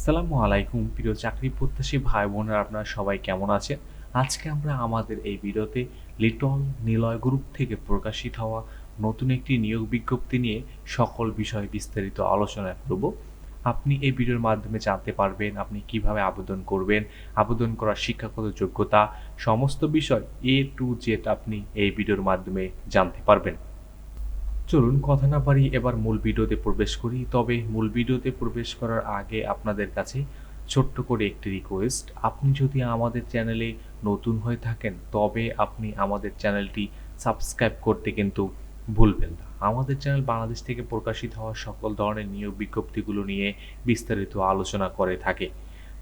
আসসালামু আলাইকুম, প্রিয় চাকরি প্রত্যাশী ভাই বোনেরা, আপনারা সবাই কেমন আছেন? আজকে আমরা আমাদের এই ভিডিওতে লিটল নিলয় গ্রুপ থেকে প্রকাশিত হওয়া নতুন একটি নিয়োগ বিজ্ঞপ্তি নিয়ে সকল বিষয় বিস্তারিত আলোচনা করব। আপনি এই ভিডিওর মাধ্যমে জানতে পারবেন আপনি কীভাবে আবেদন করবেন, আবেদন করার শিক্ষাগত যোগ্যতা, সমস্ত বিষয় এ টু জেড আপনি এই ভিডিওর মাধ্যমে জানতে পারবেন। চলুন কথা না পারি, এবার মূল ভিডিওতে প্রবেশ করি। তবে মূল ভিডিওতে প্রবেশ করার আগে আপনাদের কাছে ছোট্ট করে একটি রিকোয়েস্ট আপনি যদি আমাদের চ্যানেলে নতুন হয়ে থাকেন, তবে আপনি আমাদের চ্যানেলটি সাবস্ক্রাইব করতে কিন্তু ভুলবেন না। আমাদের চ্যানেল বাংলাদেশ থেকে প্রকাশিত হওয়া সকল ধরনের নিয়োগ বিজ্ঞপ্তিগুলো নিয়ে বিস্তারিত আলোচনা করে থাকে।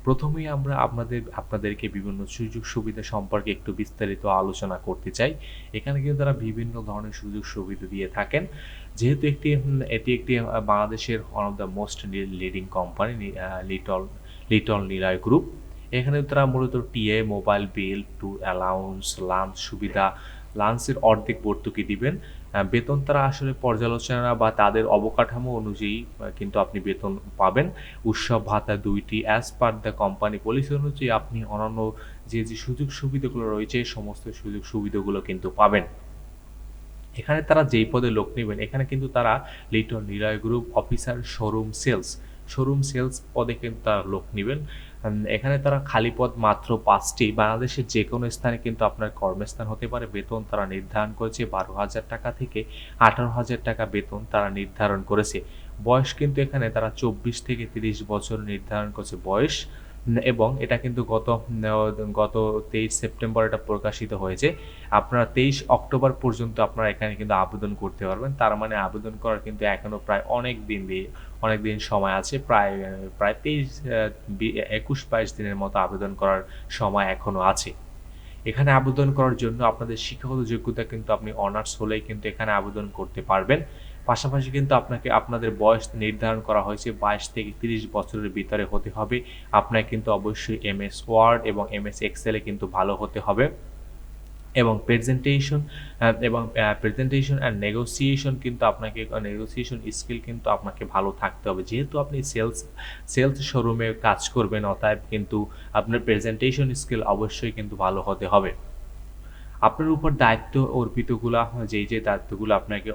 প্রথমেই আমরা আপনাদের, আপনাদেরকে বিভিন্ন সুযোগ সুবিধা সম্পর্কে একটু বিস্তারিত আলোচনা করতে চাই। এখানে কিন্তু তারা বিভিন্ন ধরনের সুযোগ সুবিধা দিয়ে থাকেন। যেহেতু একটি, এটি একটি বাংলাদেশের one of the most leading company little little Niloy group এখানে তারা মূলত TA, mobile bill, tour allowance, lunch সুবিধা, লাঞ্চের অর্ধেক ভর্তুকি দিবেন। বেতন তারা আসলে পর্যালোচনা বা তাদের অবকাঠামো অনুযায়ী কিন্তু আপনি বেতন পাবেন। উৎসব ভাতা দুইটি as per the company policy অনুযায়ী আপনি অন্যান্য যে যে সুযোগ সুবিধাগুলো রয়েছে সমস্ত সুযোগ সুবিধাগুলো কিন্তু পাবেন। এখানে তারা যেই পদে লোক নেবেন, এখানে কিন্তু তারা little Niloy group officer showroom sales showroom sales পদে কিন্তু তারা লোক নেবেন। এখানে তারা খালি পদ মাত্র পাঁচটি। বাংলাদেশের যে কোনো স্থানে কিন্তু আপনার কর্মস্থান হতে পারে। বেতন তারা নির্ধারণ করেছে বারো হাজার টাকা থেকে আঠারো হাজার টাকা বেতন তারা নির্ধারণ করেছে। বয়স কিন্তু এখানে তারা চব্বিশ থেকে তিরিশ বছর নির্ধারণ করেছে বয়স। এবং এটা কিন্তু গত গত তেইশ সেপ্টেম্বর এটা প্রকাশিত হয়েছে। আপনারা তেইশ অক্টোবর পর্যন্ত আপনারা এখানে কিন্তু আবেদন করতে পারবেন। তার মানে আবেদন করার কিন্তু এখনও প্রায় অনেক দিন দিয়ে, অনেক দিন সময় আছে। প্রায় প্রায় তেইশ একুশ, বাইশ দিনের মতো আবেদন করার সময় এখনও আছে। এখানে আবেদন করার জন্য আপনাদের শিক্ষাগত যোগ্যতা কিন্তু আপনি অনার্স হলেই কিন্তু এখানে আবেদন করতে পারবেন। পাশাপাশি কিন্তু আপনাকে আপনাদের বয়স নির্ধারণ করা হয়েছে বাইশ থেকে তিরিশ বছরের ভিতরে হতে হবে। আপনাকে কিন্তু অবশ্যই এম এস ওয়ার্ড এবং এম এস এক্সেলে কিন্তু ভালো হতে হবে। এবং প্রেজেন্টেশন এবং প্রেজেন্টেশন অ্যান্ড নেগোসিয়েশন কিন্তু আপনাকে নেগোসিয়েশন স্কিল কিন্তু আপনাকে ভালো থাকতে হবে। যেহেতু আপনি সেলস সেলস শোরুমে কাজ করবেন, অতএব কিন্তু আপনার প্রেজেন্টেশন স্কিল অবশ্যই কিন্তু ভালো হতে হবে। আপনার উপর দায়িত্ব অর্পিতগুলো যেই যে দায়িত্বগুলো আপনাকে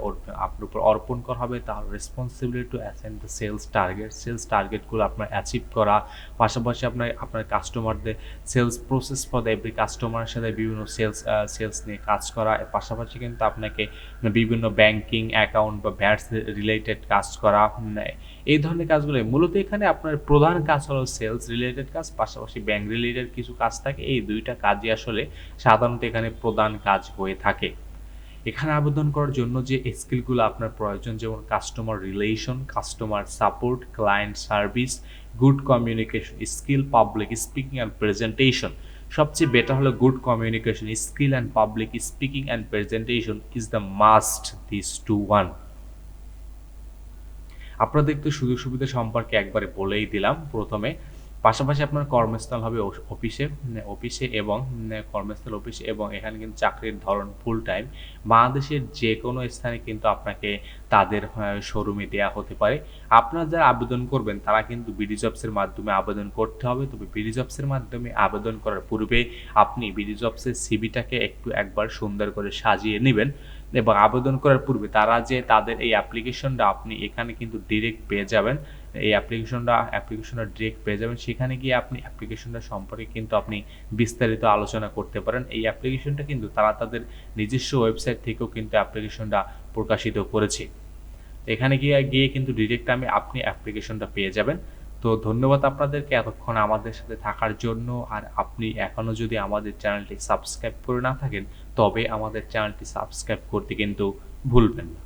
আপনার উপর অর্পণ করা হবে, তার responsibility to ascend the sales target sales টার্গেটগুলো আপনার অ্যাচিভ করা, পাশাপাশি আপনার আপনার কাস্টমারদের sales process for the every কাস্টমারের সাথে বিভিন্ন সেলস সেলস নিয়ে কাজ করা পাশাপাশি কিন্তু আপনাকে বিভিন্ন ব্যাংকিং অ্যাকাউন্ট বা ব্যাটস রিলেটেড কাজ করা এই ধরনের কাজগুলো, মূলত এখানে আপনার প্রধান কাজ হলো সেলস রিলেটেড কাজ, পাশাপাশি ব্যাংক রিলেটেড কিছু কাজ থাকে, এই দুইটা কাজই আসলে সাধারণত এখানে প্রধান কাজ হয়ে থাকে। এখানে আবেদন করার জন্য যে স্কিলগুলো আপনার প্রয়োজন, যেমন customer relation customer support client service good communication skill public speaking and presentation সবচেয়ে বেটার হলো good communication skill and public speaking and presentation is the must this two one আপনাদের তো সুযোগ সুবিধা সম্পর্কে একবারে বলেই দিলাম। প্রথমে পাশাপাশি আপনার কর্মস্থল হবে অফিসে অফিসে এবং কর্মস্থল অফিসে এবং এখানে কিন্তু চাকরির ধরন ফুল টাইম বাংলাদেশের যে কোনো স্থানে কিন্তু আপনাকে তাদের শোরুমে দেওয়া হতে পারে। আপনারা যারা আবেদন করবেন, তারা কিন্তু বিডি জবসের মাধ্যমে আবেদন করতে হবে। তবে বিডি জবসের মাধ্যমে আবেদন করার পূর্বে আপনি বিডি জবসের সিবিটাকে একটু একবার সুন্দর করে সাজিয়ে নেবেন এবং আবেদন করার পূর্বে তারা যে তাদের এই অ্যাপ্লিকেশনটা আপনি এখানে কিন্তু ডিরেক্ট পেয়ে যাবেন। এই অ্যাপ্লিকেশনটা অ্যাপ্লিকেশনটা ডিরেক্ট পেয়ে যাবেন। সেখানে গিয়ে আপনি অ্যাপ্লিকেশনটা সম্পর্কে কিন্তু আপনি বিস্তারিত আলোচনা করতে পারেন। এই অ্যাপ্লিকেশনটা কিন্তু তারা তাদের নিজস্ব ওয়েবসাইট থেকেও কিন্তু অ্যাপ্লিকেশনটা প্রকাশিত করেছে। এখানে গিয়ে গিয়ে কিন্তু ডিরেক্ট আমি আপনি অ্যাপ্লিকেশনটা পেয়ে যাবেন। তো ধন্যবাদ আপনাদেরকে এতক্ষণ আমাদের সাথে থাকার জন্য। আর আপনি এখনও যদি আমাদের চ্যানেলটি সাবস্ক্রাইব করে না থাকেন, তবে আমাদের চ্যানেলটি সাবস্ক্রাইব করতে কিন্তু ভুলবেন না।